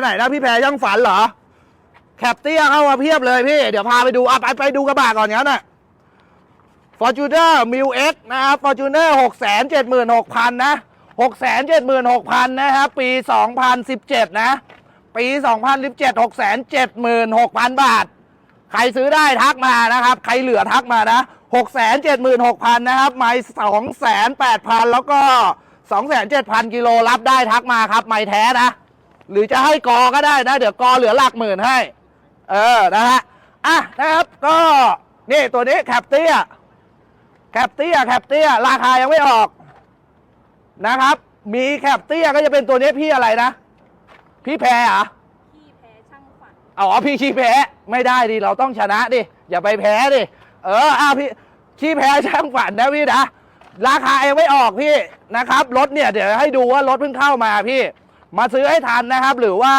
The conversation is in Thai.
ไหนนะพี่แพรยังฝันเหรอ แคปเตี้ยเข้ามาเพียบเลยพี่ เดี๋ยวพาไปดูอะไปไปดูกระบะก่อนงั้นน่ะ Fortuner m i l X นะครับ Fortuner 6 7 6 0 0 0นะ6 7 6 0 0 0นะครับปี2017นะ ปี2017 6 7 6 0 0 0บาท ใครซื้อได้ทักมานะครับ ใครเหลือทักมานะ6 7 6 0 0 0นะครับไม่2 8 0 0 0แล้วก็2 7 0 0 0กิโลรับได้ทักมาครับ ไม่แท้นะ หรือจะให้กอก็ได้นะ เดี๋ยวกอเหลือหลักหมื่นให้ เออนะฮะอะนะครับก็นี่ตัวนี้แคปเตี้ยแคปเตี้ยแคปเตี้ยราคายังไม่ออกนะครับ มีแคปเตี้ยก็จะเป็นตัวนี้พี่อะไรนะ พี่แพรเหรอพี่แพ้ช่างฝันอ๋อพี่ขี้แพ้ไม่ได้ดิเราต้องชนะดิอย่าไปแพ้ดิเอออ้าวพี่ขี้แพ้ช่างฝันนะพี่นะราคายังไม่ออกพี่นะครับรถเนี่ยเดี๋ยวให้ดูว่ารถเพิ่งเข้ามาพี่ มาซื้อให้ทันนะครับ หรือว่า